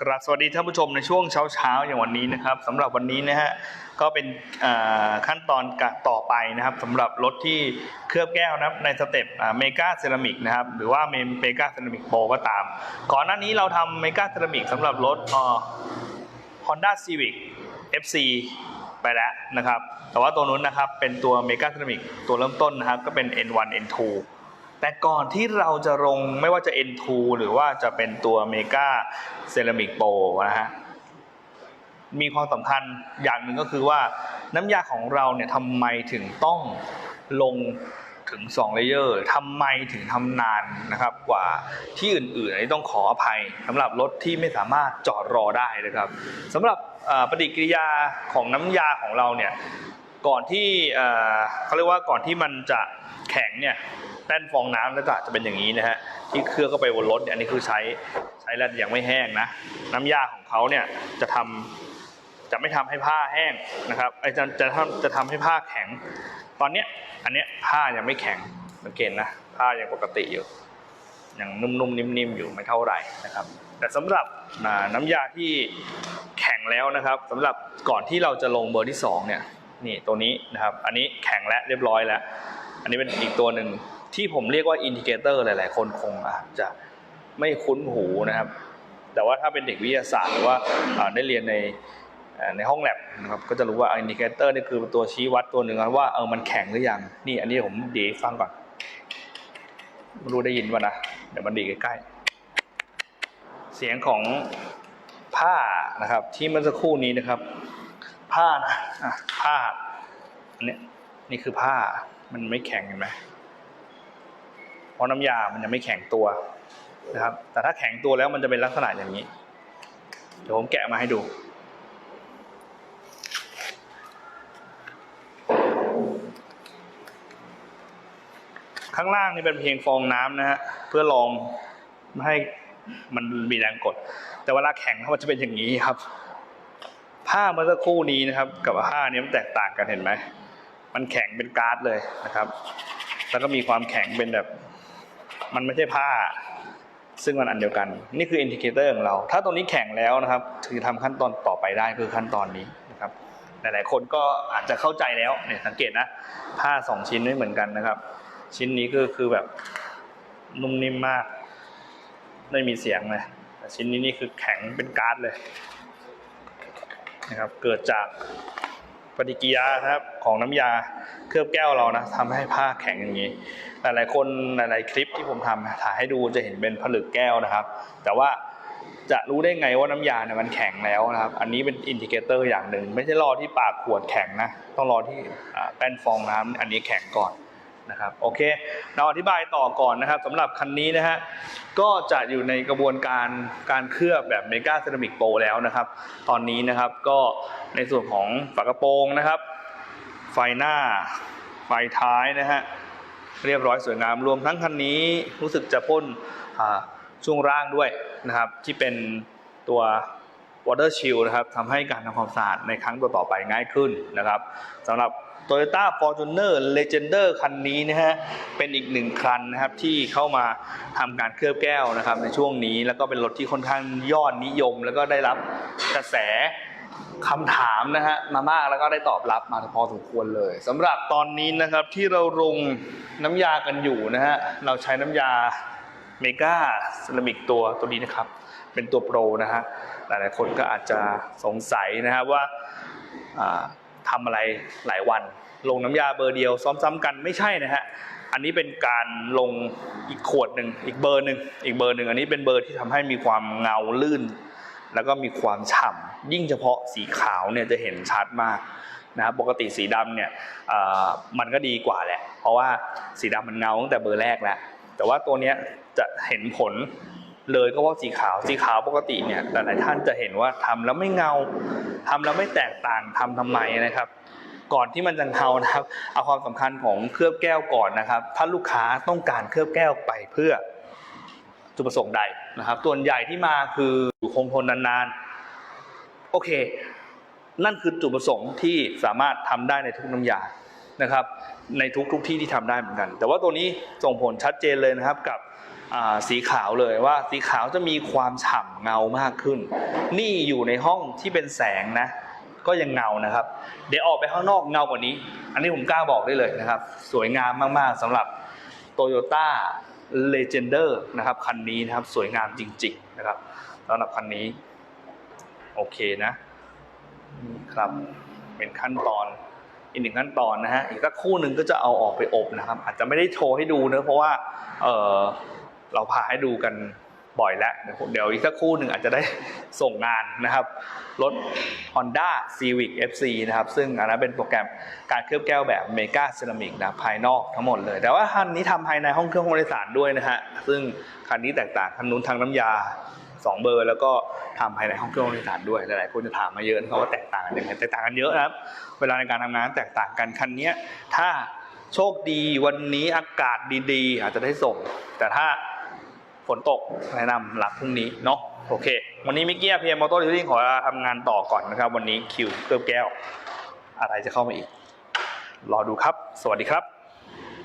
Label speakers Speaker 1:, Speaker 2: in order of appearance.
Speaker 1: กราบสวัสดีท่านผู้ชมในช่วงเช้าๆอย่างวันนี้นะครับสำหรับวันนี้นะฮะก็เป็นขั้นตอนต่อไปนะครับสำหรับรถที่เคลือบแก้วนะครับในสเต็ปเมกาเซรามิกนะครับหรือว่าเมกาเซรามิกโปรก็ตาม ก่อนหน้านี้เราทำเมกาเซรามิกสำหรับรถเอ่อ Honda Civic FC ไปแล้วนะครับแต่ว่าตัวนู้นนะครับเป็นตัวเมกาเซรามิกตัวเริ่มต้นนะครับก็เป็น N1 N2 แต่ก่อนที่เราจะลงไม่ว่าจะ N2 หรือว่าจะเป็นตัวเมกาเซรามิกโปนะฮะมีความสำคัญอย่างหนึ่งก็คือว่าน้ำยาของเราเนี่ยทำไมถึงต้องลงถึง2เลเยอร์ทำไมถึงทำนานนะครับกว่าที่อื่นๆอันนี้ต้องขออภัยสำหรับรถที่ไม่สามารถจอดรอได้นะครับสำหรับปฏิกิริยาของน้ำยาของเราเนี่ย ก่อนที่เขาเรียกว่าก่อนที่มันจะแข็งเนี่ยแป้นฟองน้ำแล้วก็จะเป็นอย่างนี้นะฮะที่เคลือบเข้าไปบนรถเนี่ยอันนี้คือใช้ใช้แล้วยังไม่แห้งนะ น้ำยาของเขาเนี่ยจะทำจะไม่ทำให้ผ้าแห้งนะครับไอจะจะทำจะทำให้ผ้าแข็ง ตอนเนี้ยอันเนี้ยผ้ายังไม่แข็งสังเกตนะผ้ายังปกติอยู่ยังนุ่มๆนิ่มๆอยู่ไม่เท่าไหร่นะครับ แต่สำหรับน้ำยาที่แข็งแล้วนะครับสำหรับก่อนที่เราจะลงเบอร์ที่สองเนี่ย นี่ตัวนี้นะครับ อันนี้แข็งแล้วเรียบร้อยแล้ว อันนี้เป็นอีกตัวหนึ่งที่ผมเรียกว่าอินดิเคเตอร์หลาย ๆ คนคงอาจจะไม่คุ้นหูนะครับ แต่ว่าถ้าเป็นเด็กวิทยาศาสตร์หรือว่าได้เรียนในในห้องแลบนะครับก็จะรู้ว่าอินดิเคเตอร์นี่คือตัวชี้วัดตัวหนึ่งว่าเออมันแข็งหรือยัง นี่อันนี้ผมดีฟังก่อนไม่รู้ได้ยินป่ะนะเดี๋ยวมันดีใกล้ๆเสียงของผ้านะครับที่เมื่อสักครู่นี้นะครับ ผ้านะอะผ้าอันเนี้ยนี่คือผ้ามันไม่แข็งเห็นไหมเพราะน้ำยามันยังไม่แข็งตัวนะครับ แต่ถ้าแข็งตัวแล้วมันจะเป็นลักษณะอย่างนี้ เดี๋ยวผมแกะมาให้ดูข้างล่างนี่เป็นเพียงฟองน้ำนะฮะเพื่อลองไม่ให้มันมีแรงกด แต่เวลาแข็งมันจะเป็นอย่างนี้ครับ ผ้าเมื่อสักครู่นี้นะครับ กับผ้านี้มันแตกต่างกันเห็นไหมมันแข็งเป็นการ์ดเลยนะครับ แล้วก็มีความแข็งเป็นแบบ มันไม่ใช่ผ้า ซึ่งมันอันเดียวกัน นี่คืออินดิเคเตอร์ของเรา ถ้าตรงนี้แข็งแล้วนะครับถึงทำขั้นตอนต่อไปได้คือขั้นตอนนี้นะครับ หลายๆ คนก็อาจจะเข้าใจแล้วเนี่ยสังเกตนะผ้าสองชิ้นไม่เหมือนกันนะครับ ชิ้นนี้ก็คือแบบนุ่มนิ่มมาก ไม่มีเสียงเลยแต่ชิ้นนี้นี่คือแข็งเป็นการ์ดเลย นะครับ เกิดจากปฏิกิริยาครับของน้ำยาเคลือบแก้วเรานะทำให้ผ้าแข็งอย่างนี้ หลายๆคนหลายๆคลิปที่ผมทำถ่ายให้ดูจะเห็นเป็นผลึกแก้วนะครับ แต่ว่าจะรู้ได้ไงว่าน้ำยาเนี่ยมันแข็งแล้วนะครับ อันนี้เป็นอินดิเคเตอร์อย่างหนึ่ง ไม่ใช่รอที่ปากขวดแข็งนะ ต้องรอที่แป้นฟองน้ำอันนี้แข็งก่อน นะครับโอเค เราอธิบายต่อก่อนนะครับสำหรับคันนี้นะฮะก็จะอยู่ในกระบวนการการเคลือบแบบเมกาเซรามิกโปรแล้วนะครับ ตอนนี้นะครับก็ในส่วนของฝากระโปรงนะครับ ไฟหน้า ไฟท้ายนะฮะเรียบร้อยสวยงามรวมทั้งคันนี้รู้สึกจะพ่นช่วงล่างด้วยนะครับ ที่เป็นตัว water shield นะครับทำให้การทำความสะอาดในครั้งต่อๆไปง่ายขึ้นนะครับสำหรับ Toyota Fortuner Legender คันนี้นะฮะเป็นอีกหนึ่งคันนะครับที่เข้ามาทำการเคลือบแก้วนะครับในช่วงนี้แล้วก็เป็นรถที่ค่อนข้างยอดนิยม แล้วก็ได้รับกระแสคำถามนะฮะมามากแล้วก็ได้ตอบรับมาพอสมควรเลยสำหรับตอนนี้นะครับที่เราลงน้ำยากันอยู่นะฮะเราใช้น้ำยา เมกาเซรามิกตัวตัวนี้นะครับ เป็นตัวโปรนะฮะหลายๆคนก็อาจจะสงสัยนะครับว่าอ่าทำอะไรหลายวัน ลงน้ำยาเบอร์เดียวซ้ำๆกันไม่ใช่นะฮะอันนี้เป็นการลงอีกขวดหนึ่งอีกเบอร์หนึ่งอีกเบอร์หนึ่งอันนี้เป็นเบอร์ที่ทำให้มีความเงาลื่น แล้วก็มีความฉ่ำยิ่งเฉพาะสีขาวเนี่ยจะเห็นชัดมากนะครับปกติสีดำเนี่ยมันก็ดีกว่าแหละ เพราะว่าสีดำมันเงาตั้งแต่เบอร์แรกแล้ว แต่ว่าตัวเนี้ยจะเห็นผลเลยก็เพราะสีขาวสีขาวปกติเนี่ยหลายท่านจะเห็นว่าทำแล้วไม่เงาทำแล้วไม่แตกต่างทำทำไมนะครับ ก่อนที่มันจะเงานะครับเอาความสำคัญของเคลือบแก้วก่อนนะครับ ถ้าลูกค้าต้องการเคลือบแก้วไปเพื่อจุดประสงค์ใดนะครับส่วนใหญ่ที่มาคืออยู่คงทนนานๆโอเค นั่นคือจุดประสงค์ที่สามารถทำได้ในทุกน้ำยา นะครับในทุกทุกๆที่ที่ทำได้เหมือนกัน แต่ว่าตัวนี้ส่งผลชัดเจนเลยนะครับกับสีขาวเลยว่าสีขาวจะมีความฉ่ำเงามากขึ้น นี่อยู่ในห้องที่เป็นแสงนะ ก็ยังเงานะครับ เดี๋ยวออกไปข้างนอกเงากว่านี้ อันนี้ผมกล้าบอกได้เลยนะครับ สวยงามมากๆสำหรับ Toyota Legender นะครับคันนี้นะครับสวยงามจริง ๆ นะครับสำหรับคันนี้ โอเคนะ ครับเป็นขั้นตอน อีกหนึ่งขั้นตอนนะฮะอีกสักคู่หนึ่งก็จะเอาออกไปอบนะครับ อาจจะไม่ได้โชว์ให้ดูเนอะเพราะว่าเออเราพาให้ดูกันบ่อยแล้วเดี๋ยวอีกสักคู่หนึ่งอาจจะได้ส่งงานนะครับรถ Honda Civic FC นะครับ ซึ่งอันนั้นเป็นโปรแกรมการเคลือบแก้วแบบเมกาเซรามิกนะภายนอกทั้งหมดเลย แต่ว่าคันนี้ทำภายในห้องเครื่องผู้โดยสารด้วยนะฮะซึ่งคันนี้แตกต่างคันนู้นทางน้ำยาสองเบอร์ แล้วก็ ทำภายในห้องเครื่องผู้โดยสารด้วยหลายๆคนจะถามมาเยอะนะครับว่าแตกต่างกันยังไงแตกต่างกันเยอะนะครับ เวลาในการทำงานแตกต่างกันคันนี้ถ้าโชคดีวันนี้อากาศดีๆ อาจจะได้ส่ง แต่ถ้าฝนตกแนะนำรับพรุ่งนี้เนาะโอเค วันนี้มิกกี้เพีเอ็มอเตอร์ดิวติ้งขอทำงานต่อก่อนนะครับ วันนี้คิวเคลือบแก้ว อะไรจะเข้ามาอีก รอดูครับ สวัสดีครับ